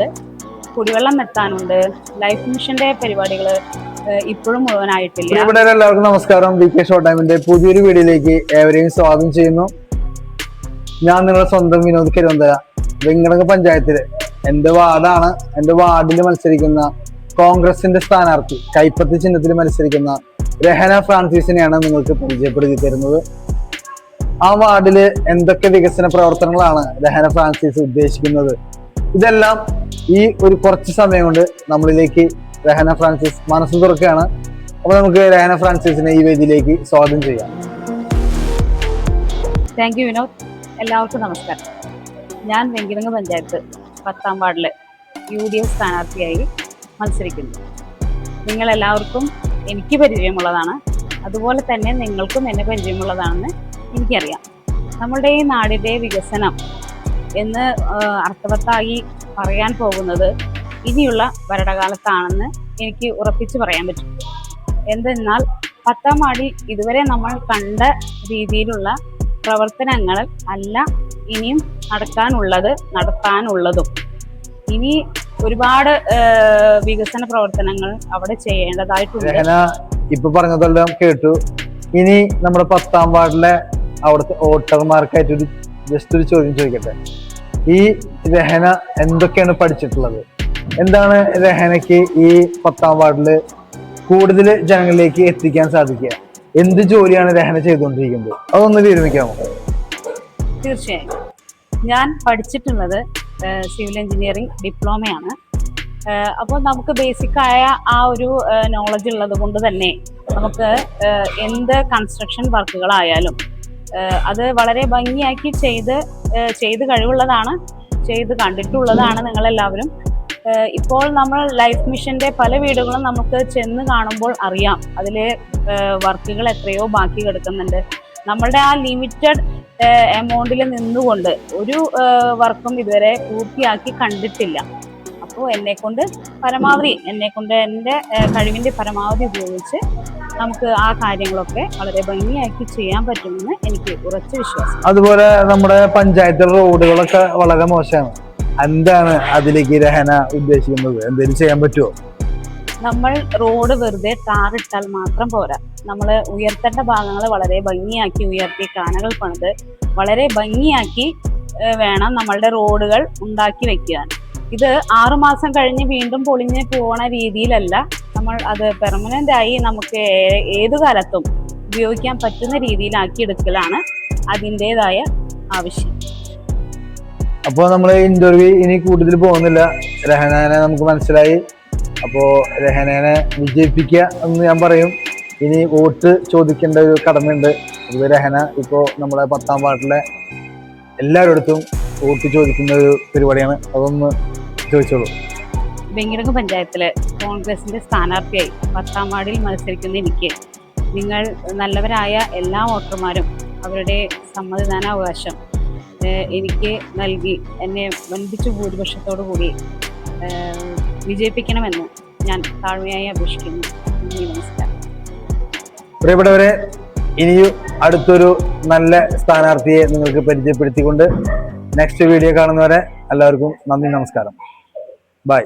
നടത്താനുണ്ട് കുടിവെള്ളം നിർത്താനുണ്ട്. ലൈഫ് മിഷന്റെ പരിപാടികൾ ഇപ്പോഴും മുഴുവനായിട്ടില്ല. ഇവിടെ എല്ലാവർക്കും നമസ്കാരം. ബി കെ ഷോ ടൈമിന്റെ പുതിയൊരു വീഡിയോയിലേക്ക് ഏവരെയും സ്വാഗതം ചെയ്യുന്നു. ഞാൻ നിങ്ങളുടെ സ്വന്തം വിനോദ് കരുവന്തര വെങ്കടക പഞ്ചായത്തിൽ. എന്റെ വാർഡാണ് എന്റെ വാർഡിൽ മത്സരിക്കുന്ന കോൺഗ്രസിന്റെ സ്ഥാനാർത്ഥി കൈപ്പത്തി ചിഹ്നത്തിൽ മത്സരിക്കുന്ന രഹന ഫ്രാൻസിസിനെയാണ് നിങ്ങൾക്ക് പരിചയപ്പെടുത്തി തരുന്നത്. ആ വാർഡിൽ എന്തൊക്കെ വികസന പ്രവർത്തനങ്ങളാണ് രഹന ഫ്രാൻസിസ് ഉദ്ദേശിക്കുന്നത്? ഇതെല്ലാം ഈ ഒരു കുറച്ച് സമയം കൊണ്ട് നമ്മളിലേക്ക് രഹന ഫ്രാൻസിസ് മനസ്സ് തുറക്കുകയാണ്. അപ്പൊ നമുക്ക് രഹന ഫ്രാൻസിസിനെ ഈ വേദിയിലേക്ക് സ്വാഗതം ചെയ്യാം. Thank you Vinod. എല്ലാവർക്കും നമസ്കാരം. ഞാൻ വെങ്കിലങ്ങ പഞ്ചായത്ത് പത്താം വാർഡിലെ യു ഡി എഫ് സ്ഥാനാർത്ഥിയായി മത്സരിക്കുന്നു. നിങ്ങളെല്ലാവർക്കും എനിക്ക് പരിചയമുള്ളതാണ്. അതുപോലെ തന്നെ നിങ്ങൾക്കും എന്നെ പരിചയമുള്ളതാണെന്ന് എനിക്കറിയാം. നമ്മുടെ ഈ നാടിന്റെ വികസനം എന്ന് അർത്ഥവത്തായി പറയാൻ പോകുന്നത് ഇനിയുള്ള ഭരണകാലത്താണെന്ന് എനിക്ക് ഉറപ്പിച്ചു പറയാൻ പറ്റും. എന്തെന്നാൽ പത്താം വാർഡിൽ ഇതുവരെ നമ്മൾ കണ്ട രീതിയിലുള്ള പ്രവർത്തനങ്ങൾ അല്ല ഇനിയും നടക്കാനുള്ളത് നടത്താനുള്ളതും. ഇനി ഒരുപാട് വികസന പ്രവർത്തനങ്ങൾ അവിടെ ചെയ്യേണ്ടതായിട്ടുണ്ട്. ഇപ്പൊ പറഞ്ഞതെല്ലാം കേട്ടു. ഇനി നമ്മുടെ പത്താം വാർഡിലെ അവിടുത്തെ വോട്ടർമാർക്കായിട്ട് ഒരു ജസ്റ്റ് ഒരു ചോദ്യം ചോദിക്കട്ടെ? ഈ രഹന എന്തൊക്കെയാണ് പഠിച്ചിട്ടുള്ളത്? എന്താണ് രഹനയ്ക്ക് ഈ പത്താം വാർഡിൽ കൂടുതൽ ജനങ്ങളിലേക്ക് എത്തിക്കാൻ സാധിക്കുക? എന്ത് ജോലിയാണ് രഹന ചെയ്തുകൊണ്ടിരിക്കുന്നത്? അതൊന്ന് വിരമിക്കാമോ തീർച്ചയായും. ഞാൻ പഠിച്ചിട്ടുള്ളത് സിവിൽ എഞ്ചിനീയറിംഗ് ഡിപ്ലോമയാണ്. അപ്പോൾ നമുക്ക് ബേസിക്കായ ആ ഒരു നോളജ് ഉള്ളത് കൊണ്ട് തന്നെ നമുക്ക് എന്ത് കൺസ്ട്രക്ഷൻ വർക്കുകളായാലും അത് വളരെ ഭംഗിയാക്കി ചെയ്ത് ചെയ്ത് കഴിവുള്ളതാണ് ചെയ്ത് കണ്ടിട്ടുള്ളതാണ് നിങ്ങളെല്ലാവരും. ഇപ്പോൾ നമ്മൾ ലൈഫ് മിഷന്റെ പല വീടുകളും നമുക്ക് ചെന്ന് കാണുമ്പോൾ അറിയാം അതിലെ വർക്കുകൾ എത്രയോ ബാക്കി കിടക്കുന്നുണ്ട്. നമ്മളുടെ ആ ലിമിറ്റഡ് എമൗണ്ടിൽ നിന്നുകൊണ്ട് ഒരു വർക്കും ഇതുവരെ പൂർത്തിയാക്കി കണ്ടിട്ടില്ല. അപ്പോൾ എന്നെ കൊണ്ട് പരമാവധി എന്നെ കൊണ്ട് എന്റെ കഴിവിന്റെ പരമാവധി ഉപയോഗിച്ച് നമുക്ക് ആ കാര്യങ്ങളൊക്കെ വളരെ ഭംഗിയാക്കി ചെയ്യാൻ പറ്റുമെന്ന് എനിക്ക് ഉറച്ച വിശ്വാസം. അതുപോലെ നമ്മുടെ പഞ്ചായത്തിലെ റോഡുകളൊക്കെ വളരെ മോശമാണ്. എന്താണ് അതിലേക്ക് രഹന ഉദ്ദേശിക്കുന്നത്? എന്തെങ്കിലും ചെയ്യാൻ പറ്റുമോ നമ്മൾ റോഡ് വെറുതെ ടാറിട്ടാൽ മാത്രം പോരാ. നമ്മൾ ഉയർത്തേണ്ട ഭാഗങ്ങൾ വളരെ ഭംഗിയാക്കി ഉയർത്തി കാനകൾ പണിത് വളരെ ഭംഗിയാക്കി വേണം നമ്മളുടെ റോഡുകൾ ഉണ്ടാക്കി വെക്കാൻ. ഇത് ആറുമാസം കഴിഞ്ഞ് വീണ്ടും പൊളിഞ്ഞ് പോണ രീതിയിലല്ല നമ്മൾ അത് പെർമനന്റ് ആയി നമുക്ക് ഏതു കാലത്തും ഉപയോഗിക്കാൻ പറ്റുന്ന രീതിയിലാക്കി എടുക്കലാണ് അതിന്റെതായ ആവശ്യം. അപ്പോൾ നമ്മൾ ഇന്റർവ്യൂ ഇനി കൂടുതൽ പോകുന്നില്ല. രഹനാനെ നമുക്ക് മനസ്സിലായി. അപ്പോൾ രഹനാനെ വിജയിപ്പിക്കുക എന്ന് ഞാൻ പറയും. ഇനി വോട്ട് ചോദിക്കേണ്ട ഒരു കടമയുണ്ട്. അത് രഹന ഇപ്പോൾ നമ്മളെ പത്താം വാർഡിലെ എല്ലാവരുടെ അടുത്തും വോട്ട് ചോദിക്കുന്ന ഒരു പരിപാടിയാണ്. അതൊന്ന് ചോദിച്ചോളൂ. വെങ്കിടങ്ങ് പഞ്ചായത്തിൽ കോൺഗ്രസിന്റെ സ്ഥാനാർത്ഥിയായി പത്താം വാർഡിൽ മത്സരിക്കുന്ന എനിക്ക് നിങ്ങൾ നല്ലവരായ എല്ലാ വോട്ടർമാരും അവരുടെ സമ്മതിദാനാവകാശം എനിക്ക് നൽകി എന്നെ വൻപിച്ച ഭൂരിപക്ഷത്തോടു കൂടി വിജയിപ്പിക്കണമെന്ന് ഞാൻ താഴ്മയായി അപേക്ഷിക്കുന്നു. നമസ്കാരം. പ്രിയപ്പെട്ടവരെ ഇനിയും അടുത്തൊരു നല്ല സ്ഥാനാർത്ഥിയെ നിങ്ങൾക്ക് പരിചയപ്പെടുത്തിക്കൊണ്ട് നെക്സ്റ്റ് വീഡിയോ കാണുന്നവരെ എല്ലാവർക്കും നന്ദി നമസ്കാരം. ബൈ.